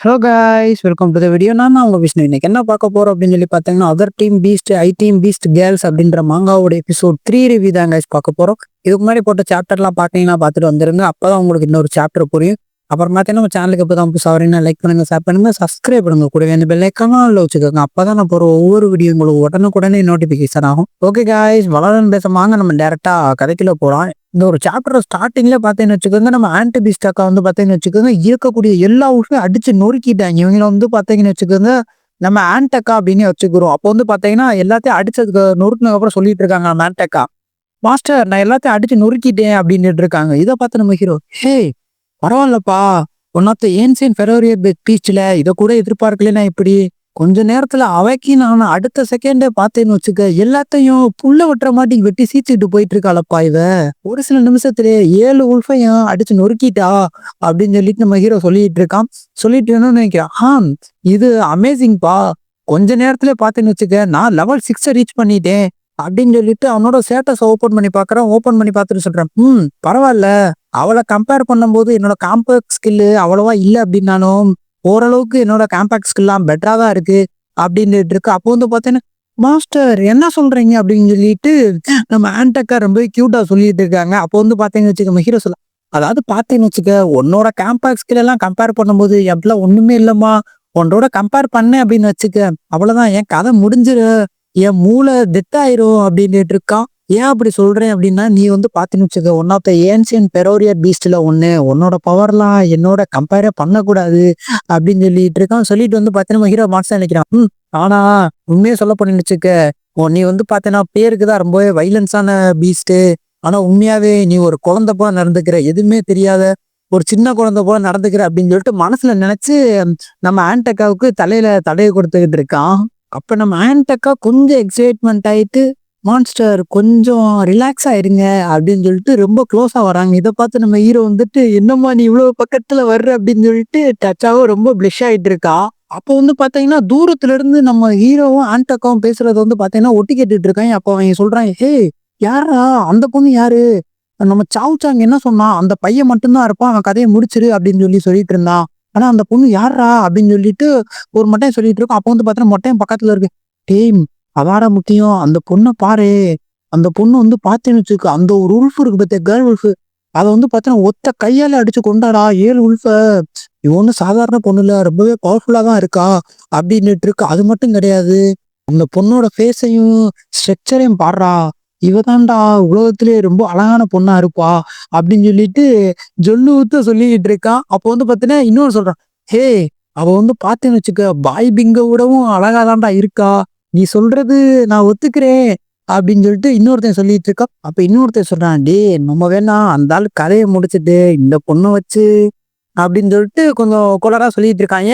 Hello guys welcome to the video நான் தான் விஷ்ணு. இன்னைக்கு என்ன பார்க்க போகிறோம் அப்படின்னு சொல்லி பார்த்தீங்கன்னா other team beast I team beast girls அப்படின்ற மாங்காவோட எபிசோட் த்ரீ ரிவ்யூ தான் கைஸ் பார்க்க போகிறோம் இதுக்கு முன்னாடி போட்ட சாப்டர்லாம் பார்த்தீங்கன்னா பார்த்துட்டு வந்துருங்க. அப்பதான் உங்களுக்கு இன்னொரு சாப்டர் புரியும். அப்புறம் பார்த்தீங்கன்னா நம்ம சேனலுக்கு இப்போ தான் புதுசாக வரீங்கன்னா லைக் பண்ணுங்க ஷேர் பண்ணுங்க சப்ஸ்கிரைப் பண்ணுங்க. கூடவே அந்த பெல் ஐக்கானில் வச்சுக்கோங்க. அப்பதான் நான் போகிற ஒவ்வொரு வீடியோ உங்களுக்கு உடனுக்குடனே நோட்டிஃபிகேஷன் ஆகும். ஓகே கைஸ் வளரன் பேசமாங்க நம்ம டேரெக்டாக கதைக்குள்ள போகிறோம் இந்த ஒரு சாப்டர் ஸ்டார்டிங்ல பார்த்தீங்கன்னு வச்சுக்கோங்க நம்ம ஆன்டி வந்து பார்த்தீங்கன்னு வச்சுக்கோங்க இருக்கக்கூடிய எல்லா விஷயம் அடிச்சு நொறுக்கிட்டாங்க. இவங்கள வந்து பார்த்தீங்கன்னு வச்சுக்கோங்க நம்ம ஆன்டெக்கா அப்படின்னு வச்சுக்கிறோம். அப்போ வந்து பார்த்தீங்கன்னா எல்லாத்தையும் அடிச்சதுக்கு நொறுக்கினதுக்கு அப்புறம் சொல்லிட்டு இருக்காங்க நம்ம ஆன்டெக்கா மாஸ்டர் நான் எல்லாத்தையும் அடிச்சு நொறுக்கிட்டேன் அப்படின்னு இருக்காங்க. இதை பார்த்து நம்ம ஹீரோ ஹே பரவாயில்லப்பா. One of the ancient warrior பீச்ல இதை கூட எதிர்பார்க்கலன்னா இப்படி கொஞ்ச நேரத்துல அவைக்கு நான் அடுத்த செகண்டே பார்த்தேன்னு வச்சுக்க எல்லாத்தையும் புல்ல வெட்டுற மாட்டி வெட்டி சீச்சிட்டு போயிட்டு இருக்காளப்பா இவ. ஒரு சில நிமிஷத்துலயே ஏழு உல்ஃபையும் அடிச்சு நொறுக்கிட்டா அப்படின்னு சொல்லிட்டு நம்ம ஹீரோ சொல்லிட்டு இருக்கான். சொல்லிட்டு நினைக்கிறேன்? ஆ இது அமேசிங்ப்பா கொஞ்ச நேரத்துல பார்த்தேன்னு வச்சுக்க நான் லெவல் சிக்ஸை ரீச் பண்ணிட்டேன். அப்படின்னு சொல்லிட்டு அவனோட ஸ்டேட்டஸ் ஓபன் பண்ணி பாக்குறேன் ஓபன் பண்ணி பார்த்துட்டு சொல்றேன் ம் பரவாயில்ல. அவளை கம்பேர் பண்ணும்போது என்னோட காம்பேக்ட் ஸ்கில்லு அவ்வளவா இல்லை அப்படின்னாலும் ஓரளவுக்கு என்னோட காம்பேக்ட் ஸ்கில்லாம் பெட்டராக தான் இருக்கு அப்படின்ட்டு இருக்கு. அப்போ வந்து பார்த்தீங்கன்னா மாஸ்டர் என்ன சொல்றீங்க? அப்படின்னு சொல்லிட்டு நம்ம ஆன்டக்கா ரொம்ப கியூட்டா சொல்லிட்டு இருக்காங்க. அப்போ வந்து பார்த்தீங்கன்னு வச்சுக்க ஹீரோ சொல்ல அதாவது பார்த்தேன்னு வச்சுக்க உன்னோட காம்பேக்ட் ஸ்கில் எல்லாம் கம்பேர் பண்ணும்போது எப்படிலாம் ஒண்ணுமே இல்லம்மா. உன்னோட கம்பேர் பண்ணேன் அப்படின்னு வச்சுக்க. அவ்வளவுதான். என் கதை முடிஞ்சிரு. என் மூளை டெத் ஆயிரும் அப்படின்ட்டு இருக்கான். ஏன் அப்படி சொல்றேன் அப்படின்னா நீ வந்து பார்த்துன்னு வச்சுக்க one of the ancient warrior பீஸ்ட்ல ஒன்று உன்னோட பவர்லாம் என்னோட கம்பேரே பண்ணக்கூடாது அப்படின்னு சொல்லிட்டு இருக்கான். சொல்லிட்டு வந்து பாத்தீங்கன்னா ஹீரோ மார்க்ஸ் நினைக்கிறான். ம் ஆனா உண்மையே சொல்ல போனேன்னு வச்சுக்க நீ வந்து பாத்தீங்கன்னா பேருக்கு தான் ரொம்பவே வைலன்ஸான பீஸ்ட் ஆனா உண்மையாவே நீ ஒரு குழந்தை போல நடந்துக்கிற எதுவுமே தெரியாத ஒரு சின்ன குழந்தை போல நடந்துக்கிற அப்படின்னு சொல்லிட்டு மனசுல நினைச்சு நம்ம ஆன்டக்காவுக்கு தலையில தடையை கொடுத்துக்கிட்டு இருக்கான். அப்ப நம்ம ஆன்டக்கா கொஞ்சம் எக்ஸைட்மெண்ட் ஆயிட்டு மான்ஸ்டர் கொஞ்சம் ரிலாக்ஸ் ஆயிருங்க அப்படின்னு சொல்லிட்டு ரொம்ப க்ளோஸாக வராங்க. இதை பார்த்து நம்ம ஹீரோ வந்துட்டு என்னம்மா நீ இவ்வளோ பக்கத்தில் வர்ற? அப்படின்னு சொல்லிட்டு டச்சாவும் ரொம்ப பிளிஷ் ஆகிட்டு இருக்கா. அப்போ வந்து பார்த்தீங்கன்னா தூரத்துலேருந்து நம்ம ஹீரோவும் ஆண்டக்காவும் பேசுகிறத வந்து பார்த்தீங்கன்னா ஒட்டி கேட்டுட்டு இருக்காங்க. அப்போ அவங்க சொல்கிறாங்க ஹே யாரா அந்த பொண்ணு யாரு? நம்ம சாவுச்சாங்க என்ன சொன்னான் அந்த பையன் மட்டும்தான் இருப்பான். அவன் கதையை முடிச்சிரு அப்படின்னு சொல்லி சொல்லிட்டு இருந்தான். ஆனால் அந்த பொண்ணு யாரா அப்படின்னு சொல்லிட்டு ஒரு மட்டையும் சொல்லிட்டு இருக்கோம் அப்போ வந்து பார்த்தீங்கன்னா மொட்டையும் பக்கத்தில் இருக்கு. டேய் அதாட முக்கியம் அந்த பொண்ணை பாரு. அந்த பொண்ணு வந்து பார்த்தேன்னு வச்சுக்க அந்த ஒரு உல்ஃப் இருக்கு பார்த்தியா கேர்ள் உல்ஃப் அதை வந்து பார்த்தீங்கன்னா ஒத்த கையால அடிச்சு கொண்டாடா. ஏழு உல்ஃப இவ ஒன்றும் சாதாரண பொண்ணு இல்லை ரொம்பவே பவர்ஃபுல்லாக தான் இருக்கா அப்படின்னுட்டு இருக்கு. அது மட்டும் கிடையாது. அந்த பொண்ணோட ஃபேஸையும் ஸ்ட்ரக்சரையும் பாடுறா. இவதான்டா உலகத்திலே ரொம்ப அழகான பொண்ணா இருப்பா அப்படின்னு சொல்லிட்டு ஜொல்லு ஊத்த சொல்லிக்கிட்டு இருக்கான் அப்போ வந்து பார்த்தீங்கன்னா இன்னொரு சொல்றான். ஹே அவ வந்து பார்த்தேன்னு வச்சுக்க பாய் பிங்க விடவும் அழகாதான்டா இருக்கா. நீ சொல்றது நான் ஒத்துக்கிறேன் அப்படின்னு சொல்லிட்டு இன்னொருத்தன் சொல்லிட்டு இருக்கா அப்ப இன்னொருத்தன் சொல்றான் டே நம்ம வேணாம் அந்த ஆள் கதையை முடிச்சுட்டு இந்த பொண்ணை வச்சு அப்படின்னு சொல்லிட்டு கொஞ்சம் கொலரா சொல்லிட்டு இருக்காங்க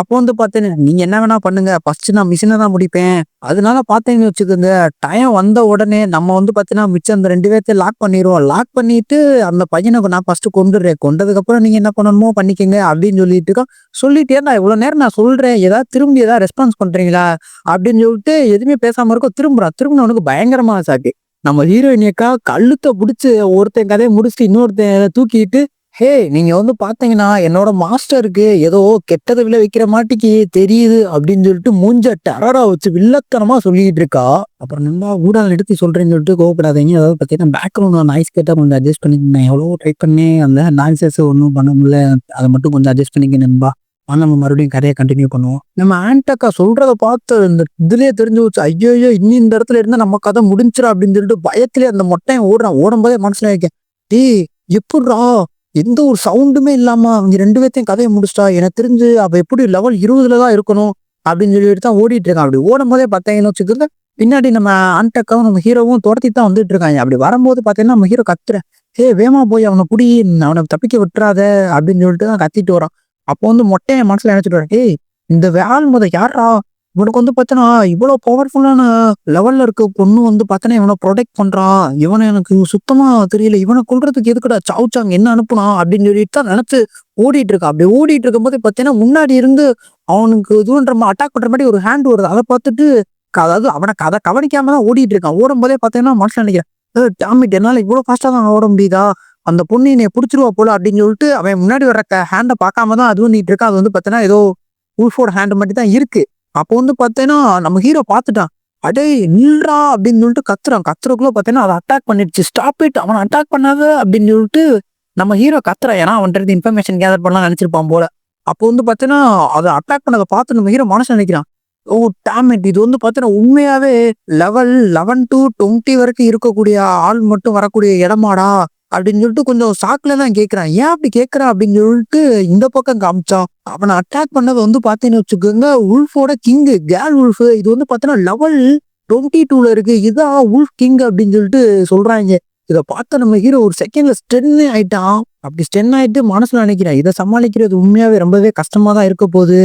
அப்போ வந்து பார்த்தேன் நீங்க என்ன வேணா பண்ணுங்க. ஃபர்ஸ்ட் நான் மிஷினை தான் முடிப்பேன். அதனால பார்த்தேன்னு வச்சுக்கோங்க டைம் வந்த உடனே நம்ம வந்து பார்த்தீங்கன்னா மிச்சம் அந்த ரெண்டு பேர்த்தையும் லாக் பண்ணிடுவோம் லாக் பண்ணிட்டு அந்த பையனை நான் ஃபர்ஸ்ட் கொண்டுடுறேன் கொண்டதுக்கப்புறம் நீங்க என்ன பண்ணணுமோ பண்ணிக்கங்க அப்படின்னு சொல்லிட்டு இருக்கோம். சொல்லிட்டே நான் இவ்வளோ நேரம் நான் சொல்றேன். ஏதாவது திரும்பி ஏதாவது ரெஸ்பான்ஸ் பண்றீங்களா? அப்படின்னு சொல்லிட்டு எதுவுமே பேசாம இருக்கோம் திரும்புறான். திரும்பினவனுக்கு பயங்கரமா சாக்கு நம்ம ஹீரோயினியக்கா கழுத்தை பிடிச்சி ஒருத்தன் கதையை முடிச்சுட்டு இன்னொருத்தன் தூக்கிட்டு ஹே நீங்க வந்து பாத்தீங்கன்னா என்னோட மாஸ்டருக்கு ஏதோ கெட்டதை விளைவிக்கிற மாட்டிக்கு தெரியுது அப்படின்னு சொல்லிட்டு மூஞ்ச டெரரா வச்சு வில்லத்தனமா சொல்லிட்டு இருக்கா. அப்புறம் நல்லா ஊடகம் எடுத்து சொல்றேன்னு சொல்லிட்டு கோவப்படாதீங்க. அதாவது பார்த்தீங்கன்னா பேக்ரவுண்ட் நாய்ஸ் கேட்டால் கொஞ்சம் அட்ஜஸ்ட் பண்ணிக்கணும் எவ்வளோ ட்ரை பண்ணி அந்த நாய்ஸஸ் ஒன்றும் பண்ண முடியல. அதை மட்டும் கொஞ்சம் அட்ஜஸ்ட் பண்ணிக்க நண்பா. ஆனால் நம்ம மறுபடியும் கதையை கண்டினியூ பண்ணுவோம். நம்ம ஆண்டக்கா சொல்றத பார்த்து இந்த இதுலயே தெரிஞ்சு வச்சு ஐயோ ஐயோ இன்னும் இந்த இடத்துல இருந்தா நம்ம கதை முடிஞ்சிடும் அப்படின்னு சொல்லிட்டு பயத்திலே அந்த மொட்டையை ஓடுறான். ஓடும்போதே மனசுல வைக்கேன் டேய் எப்படிரா எந்த ஒரு சவுண்டுமே இல்லாம அவங்க ரெண்டு பேர்த்தையும் கதையை முடிச்சிட்டா எனக்கு தெரிஞ்சு அவ எப்படி லெவல் இருபதுல தான் இருக்கணும் அப்படின்னு சொல்லிட்டு தான் ஓடிட்டு இருக்கான் அப்படி ஓடும் போதே பார்த்தீங்கன்னு வச்சுக்கோங்க பின்னாடி நம்ம ஆன்டக்காவும் நம்ம ஹீரோவும் துரத்தி தான் வந்துட்டு இருக்காங்க. அப்படி வரும்போது பார்த்தீங்கன்னா நம்ம ஹீரோ கத்துறேன். ஏ வேமா போய் அவனை குடி அவனை தப்பிக்க விட்டுறாத அப்படின்னு சொல்லிட்டு தான் கத்திட்டு வரான். அப்போ வந்து மொட்டையை மனசுல நினைச்சிட்டு வரேன். ஏய் இந்த வேல் முத யாரா இவனுக்கு வந்து பார்த்தனா இவ்வளோ பவர்ஃபுல்லான லெவலில் இருக்க பொண்ணு வந்து பார்த்தனா இவனை ப்ரொடெக்ட் பண்ணுறான் இவனை எனக்கு சுத்தமாக தெரியல. இவனை கொள்றதுக்கு எதுக்குடா சாவுச்சாங்க என்ன அனுப்புனா அப்படின்னு சொல்லிட்டு தான் நினச்சி ஓடிட்டு இருக்கா. அப்படி ஓடிட்டு இருக்கும்போது பார்த்தீங்கன்னா முன்னாடி இருந்து அவனுக்கு இதுன்ற அட்டாக் பண்ணுற மாதிரி ஒரு ஹேண்ட் வருது. அதை பார்த்துட்டு அதாவது அவனை கதை கவனிக்காம தான் ஓடிட்டு இருக்கான். ஓடும் போதே பார்த்தீங்கன்னா மனசில் நினைக்கிறேன் டாமிட் என்னால இவ்வளோ ஃபாஸ்ட்டாக தான் ஓட முடியுதா? அந்த பொண்ணு என்னை பிடிச்சிருவா போல அப்படின்னு சொல்லிட்டு அவன் முன்னாடி வர ஹேண்டை பார்க்காம தான் அது பண்ணிட்டு இருக்கா அது வந்து பார்த்தீங்கன்னா ஏதோ உல்ஃபோட ஹேண்ட் மட்டும் தான் இருக்குது அப்போ வந்து பார்த்தேன்னா நம்ம ஹீரோ பார்த்துட்டான். அடே நில்றா அப்படின்னு சொல்லிட்டு கத்துறான். கத்துறக்குள்ள பார்த்தீங்கன்னா அதை அட்டாக் பண்ணிடுச்சு. ஸ்டாப் இட் அவன் அட்டாக் பண்ணாத அப்படின்னு சொல்லிட்டு நம்ம ஹீரோ கத்துறான். ஏன்னா அவன்கிட்ட இன்ஃபர்மேஷன் கேதர் பண்ணலாம் நினைச்சிருப்பான் போல. அப்போ வந்து பார்த்தீங்கன்னா அதை அட்டாக் பண்ணதை பார்த்து நம்ம ஹீரோ மனசு நினைக்கிறான். ஓ டேமேட் இது வந்து பார்த்தீங்கன்னா உண்மையாவே லெவல் லெவன் டு டுவெண்ட்டி வரைக்கும் இருக்கக்கூடிய ஆள் மட்டும் வரக்கூடிய இடமாடா. அப்படின்னு சொல்லிட்டு கொஞ்சம் ஷாக்ல தான் கேட்கிறான் ஏன் அப்படி கேட்கறான் அப்படின்னு சொல்லிட்டு இந்த பக்கம் காமிச்சான். அவனை அட்டாக் பண்ணது வந்து பார்த்தீங்கன்னு வச்சுக்கோங்க உல்ஃபோட கிங்கு கேல் உல்ஃப் இது வந்து பார்த்தீங்கன்னா லெவல் டுவெண்ட்டி டூல இருக்கு. இதான் உல்ஃப் கிங் அப்படின்னு சொல்லிட்டு சொல்றாங்க. இதை பார்த்த நம்ம ஹீரோ ஒரு செகண்ட்ல ஸ்டென்னு ஆயிட்டான். அப்படி ஸ்டென் ஆயிட்டு மனசுல நினைக்கிறேன் இதை சமாளிக்கிறது உண்மையாவே ரொம்பவே கஷ்டமா தான் இருக்க போகுது.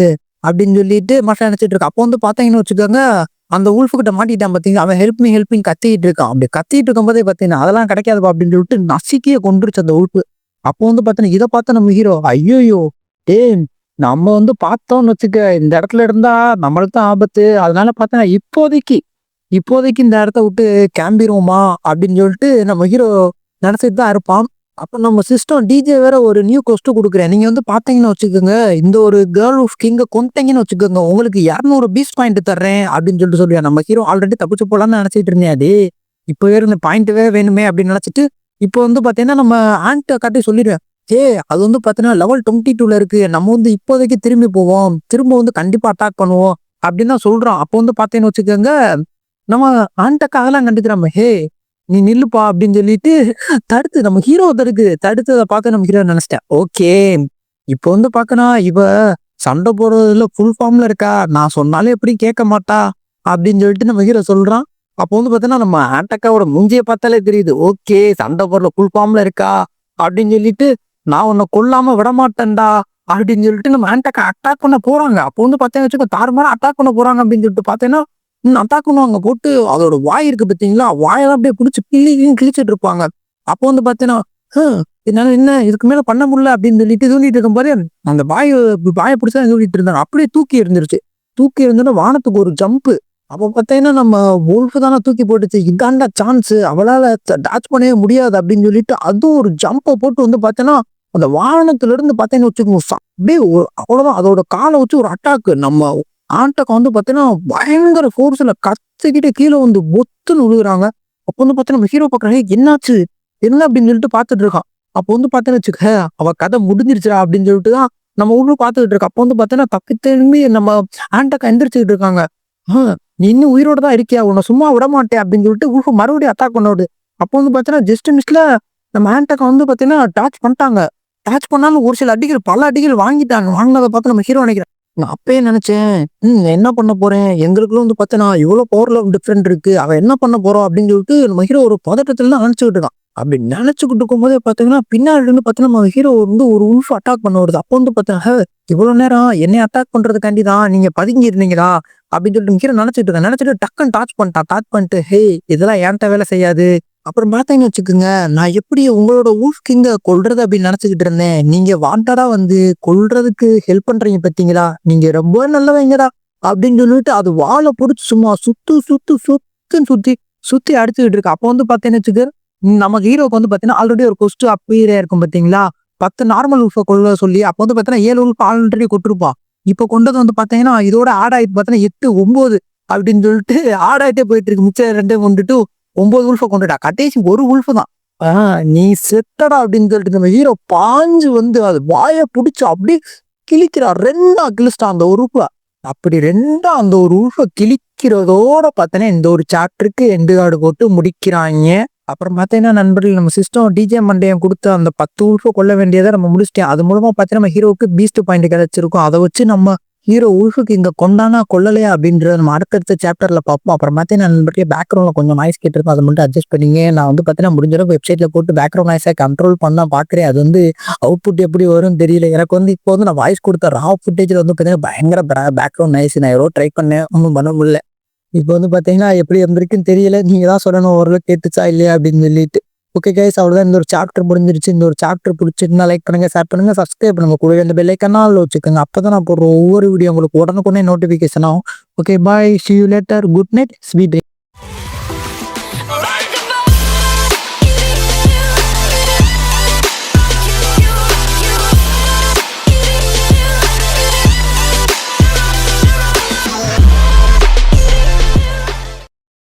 அப்படின்னு சொல்லிட்டு மனசுல நினைச்சிட்டு இருக்கு. அப்போ வந்து பார்த்தீங்கன்னு வச்சுக்கோங்க அந்த உல்ஃபுக்கிட்ட மாட்டிட்டான் பார்த்தீங்கன்னா அவன் ஹெல்ப் மீ ஹெல்ப்பிங் கத்திட்டு இருக்கான். அப்படி கத்திட்டு இருக்கும்போதே பார்த்தீங்கன்னா அதெல்லாம் கிடைக்காதுப்பா அப்படின்னு சொல்லிட்டு நசுக்கிய கொண்டுருச்சு அந்த உல்ஃபு அப்போ வந்து பார்த்தீங்கன்னா இதை பார்த்தா நம்ம ஹீரோ ஐயோயோ டே நம்ம வந்து பார்த்தோம்னு வச்சுக்க இந்த இடத்துல இருந்தா நம்மளுக்கு தான் ஆபத்து. அதனால பார்த்தா இப்போதைக்கு இப்போதைக்கு இந்த இடத்த விட்டு கிளம்பிடுவோமா அப்படின்னு சொல்லிட்டு நம்ம ஹீரோ நினச்சிட்டு தான் இருப்பான். அப்போ நம்ம சிஸ்டம் டிஜே வேற ஒரு நியூ கொஸ்ட்டு கொடுக்குறேன். நீங்க வந்து பாத்தீங்கன்னு வச்சுக்கோங்க இந்த ஒரு கேர்ள் ஆஃப் கிங்கை கொண்டீங்கன்னு வச்சுக்கோங்க உங்களுக்கு இரநூறு பீஸ் பாயிண்ட் தர்றேன் அப்படின்னு சொல்லிட்டு சொல்லுவேன் நம்ம ஹீரோ ஆல்ரெடி தப்பிச்சு போலான்னு நினைச்சிட்டு இருந்தேன். அது இப்போ வேறு இந்த பாயிண்ட்வே வேணுமே அப்படின்னு நினைச்சிட்டு இப்போ வந்து பாத்தீங்கன்னா நம்ம ஆண்ட்டை காட்டி சொல்லிடுவேன். ஏ அது வந்து பாத்தீங்கன்னா லெவல் டுவெண்ட்டி டூல இருக்கு. நம்ம வந்து இப்போதைக்கு திரும்பி போவோம். திரும்ப வந்து கண்டிப்பா அட்டாக் பண்ணுவோம். அப்படின்னு தான் சொல்றோம் அப்போ வந்து பாத்தீங்கன்னு வச்சுக்கோங்க நம்ம ஆண்டக்காகலாம் அதெல்லாம் கண்டுக்கிறாம ஹே நீ நில்லுப்பா அப்படின்னு சொல்லிட்டு தடுத்து நம்ம ஹீரோ தடுக்கு தடுத்ததை பார்த்து நம்ம ஹீரோ நினைச்சிட்டேன். ஓகே இப்போ வந்து பார்க்கணும் இவ சண்டை போடுறதுல ஃபுல் ஃபார்ம்ல இருக்கா? நான் சொன்னாலே எப்படி கேட்க மாட்டா? அப்படின்னு சொல்லிட்டு நம்ம ஹீரோ சொல்றான். அப்போ வந்து பார்த்தீங்கன்னா நம்ம ஆண்டக்காவோட முஞ்சியை பார்த்தாலே தெரியுது. ஓகே சண்டை போடுற ஃபுல் ஃபார்ம்ல இருக்கா? அப்படின்னு சொல்லிட்டு நான் உன்னை கொல்லாம விட மாட்டேன்டா. அப்படின்னு சொல்லிட்டு நம்ம ஆண்டக்கா அட்டாக் பண்ண போறாங்க. அப்போ வந்து பார்த்தேன்னு வச்சுக்கோ தாறுமாறா அட்டாக் பண்ண போறாங்க அப்படின்னு சொல்லிட்டு பார்த்தேன்னா அட்டாக் அங்கே போட்டு அதோட வாய் இருக்கு பார்த்தீங்களா? வாயெல்லாம் அப்படியே பிடிச்சி கிளி கிழிச்சிட்டு இருப்பாங்க. அப்போ வந்து பார்த்தீங்கன்னா என்னால என்ன இதுக்கு மேல பண்ண முடியல அப்படின்னு சொல்லிட்டு தூண்டிட்டு இருக்கும் போது அந்த வாய் வாயை பிடிச்சா தூண்டிட்டு இருந்தாங்க. அப்படியே தூக்கி இருந்துருச்சு தூக்கி இருந்தோன்னா வானத்துக்கு ஒரு ஜம்ப்பு அப்போ பார்த்தீங்கன்னா நம்ம ஓல்ஃபு தானே தூக்கி போட்டுச்சு. இதாண்டா சான்ஸ் அவளால் டாச் பண்ணவே முடியாது அப்படின்னு சொல்லிட்டு அதுவும் ஒரு ஜம்பை போட்டு வந்து பார்த்தீங்கன்னா அந்த வாகனத்துல இருந்து பார்த்தீங்கன்னு வச்சுக்கோங்க அப்படியே அவ்வளோதான் அதோட காலை வச்சு ஒரு அட்டாக்கு நம்ம ஆட்டக்கம் வந்து பார்த்தீங்கன்னா பயங்கர ஃபோர்ஸில் கத்துக்கிட்டு கீழே வந்து பொத்துன்னு விழுகுறாங்க அப்போ வந்து பார்த்தீங்கன்னா ஹீரோ பார்க்குறாங்க என்னாச்சு? என்ன அப்படின்னு சொல்லிட்டு பார்த்துட்டு இருக்கான். அப்போ வந்து பார்த்தேன்னு வச்சுக்க அவள் கதை முடிஞ்சிருச்சா அப்படின்னு சொல்லிட்டு தான் நம்ம ஊர்ல பார்த்துக்கிட்டு இருக்கோம். அப்போ வந்து பார்த்தீங்கன்னா தப்பி திரும்பி நம்ம ஆண்டக்கா எந்திரிச்சுக்கிட்டு இருக்காங்க. நீ இன்னும் உயிரோட தான் இருக்கியா? உன்னை சும்மா விட மாட்டேன் அப்படின்னு சொல்லிட்டு உல்ஃப மறுபடியும் அட்டாக் பண்ணோடு அப்போ வந்து பார்த்தீங்கன்னா ஜஸ்ட் மிஸ்ல நம்ம ஆண்டக்கா வந்து பார்த்தீங்கன்னா டாச் பண்ணிட்டாங்க. டாச் பண்ணாலும் ஒரு சில அடிகள் பல அடிகள் வாங்கிட்டாங்க. வாங்கினதை பார்த்து நம்ம ஹீரோ நினைக்கிறேன் நான் அப்பயே நினைச்சேன் ம் என்ன பண்ண போறேன்? எங்களுக்குள்ள வந்து பார்த்தனா இவ்வளவு பவர்ல டிஃப்ரெண்ட் இருக்கு. அவன் என்ன பண்ண போறோம் அப்படின்னு சொல்லிட்டு நம்ம ஹீரோ ஒரு பதட்டத்துல தான் நினைச்சுக்கிட்டு இருக்கான். அப்படி நினைச்சுக்கிட்டு இருக்கும்போதே பாத்தீங்கன்னா பின்னாடி இருந்து பார்த்தீங்கன்னா நம்ம ஹீரோ வந்து ஒரு உல்ஃப் அட்டாக் பண்ண வருது. அப்போ வந்து பார்த்தா இவ்வளவு நேரம் என்னை அட்டாக் பண்றதுக்காண்டி தான் நீங்க பதுங்கி இருந்தீங்களா அப்படின்னு சொல்லிட்டு ஹீரோ நினைச்சிட்டு இருக்கேன். நினைச்சிட்டு டக்குன்னு டாச் பண்ணிட்டான். டாச் பண்ணிட்டு ஹே இதெல்லாம் ஏன்ட்ட வேலை செய்யாது. அப்புறம் பார்த்தீங்கன்னு வச்சுக்கோங்க நான் எப்படி உங்களோட ஊஃப் கிங்க கொல்றது அப்படின்னு நினைச்சுக்கிட்டு இருந்தேன். நீங்க வாண்டடா வந்து கொல்றதுக்கு ஹெல்ப் பண்றீங்க பார்த்தீங்களா? நீங்க ரொம்ப நல்லவங்கடா அப்படின்னு சொல்லிட்டு அது வாழை பிடிச்சி சும்மா சுத்து சுத்து சுத்துன்னு சுத்தி சுத்தி அடிச்சுக்கிட்டு இருக்கு. அப்போ வந்து பார்த்தீங்கன்னு வச்சுக்க நம்ம ஹீரோக்கு வந்து பார்த்தீங்கன்னா ஆல்ரெடி ஒரு கொஸ்ட் அப்பீரே இருக்கும் பார்த்தீங்களா? பத்து நார்மல் உல்ஃபை கொள்ள சொல்லி அப்போ வந்து பார்த்தீங்கன்னா ஏழு உல்ஃப் ஆல்ரெடி கொட்டிருப்பா. இப்போ கொண்டது வந்து பார்த்தீங்கன்னா இதோட ஆட் ஆயிட்டு பார்த்தீங்கன்னா எட்டு ஒம்பது அப்படின்னு சொல்லிட்டு ஆட் ஆயிட்டே போயிட்டு இருக்கு. மிச்சம் ரெண்டே கொண்டுட்டு ஒன்பது உல்ஃபை கொண்டுட்டா. கடைசி ஒரு உல்ஃபு தான். ஆஹ் நீ செத்தடா அப்படின்னு சொல்லிட்டு நம்ம ஹீரோ பாஞ்சு வந்து அது வாயை பிடிச்சி அப்படியே கிழிக்கிறா. ரெண்டா கிழிச்சிட்டா அந்த ஒரு அப்படி ரெண்டா அந்த ஒரு உல்ஃபை கிழிக்கிறதோட பார்த்தோன்னா இந்த ஒரு சாப்டருக்கு எண்டு கார்டு போட்டு முடிக்கிறாங்க. அப்புறம் பார்த்தீங்கன்னா நண்பர்கள் நம்ம சிஸ்டம் டிஜே மண்டையம் கொடுத்த அந்த பத்து உல்ஃபை கொள்ள வேண்டியதை நம்ம முடிச்சிட்டேன். அது மூலமா பார்த்தீங்கன்னா நம்ம ஹீரோவுக்கு பீஸ்ட் பாயிண்ட் கிடைச்சிருக்கும். அதை வச்சு நம்ம ஹீரோ உல்ஃபுக்கு இங்க கொண்டானா கொள்ளலையா அப்படின்றத நம்ம அடுத்தடுத்த சாப்டர்ல பார்ப்போம். அப்புறம் பார்த்தீங்கன்னா நண்பர்களே பேக்ரவுண்ட்ல கொஞ்சம் நாய்ஸ் கேட்டிருக்கோம். அதை மட்டும் அட்ஜஸ்ட் பண்ணிங்க. நான் வந்து பார்த்தீங்கன்னா முடிஞ்ச அளவுக்கு வெப்சைட்ல போட்டு பேக்ரவுண்ட் நாய்ஸை கண்ட்ரோல் பண்ண பார்க்குறேன். அது வந்து அவுட்புட் எப்படி வரும்னு தெரியல. எனக்கு வந்து இப்போ வந்து நான் வாய்ஸ் கொடுத்த ரா ஃபுட்டேஜில் வந்து பார்த்தீங்கன்னா பயங்கர பேக்ரவுண்ட் நாய்ஸ் நான் எவ்வளோ ட்ரை பண்ணேன். ஒன்றும் பண்ண முடியல. இப்போ வந்து பார்த்தீங்கன்னா எப்படி இருந்திருக்குன்னு தெரியல. நீங்க தான் சொல்லணும் ஓரளவு கேட்டுச்சா இல்லையா அப்படின்னு சொல்லிட்டு. ஓகே கைஸ் அவ்வளோதான் இந்த ஒரு சாப்டர் முடிஞ்சிருச்சு. இந்த ஒரு சாப்டர் பிடிச்சிருந்தா லைக் பண்ணுங்க ஷேர் பண்ணுங்க சப்ஸ்கிரைப் பண்ணுங்க. கூட இந்த பெல்லைக்கனால் வச்சுக்கோங்க. அப்பதான் நான் போடுற ஒவ்வொரு வீடியோ உங்களுக்கு உடனுக்குடனே நோட்டிஃபிகேஷன் ஆகும். Okay bye see you later good night sweet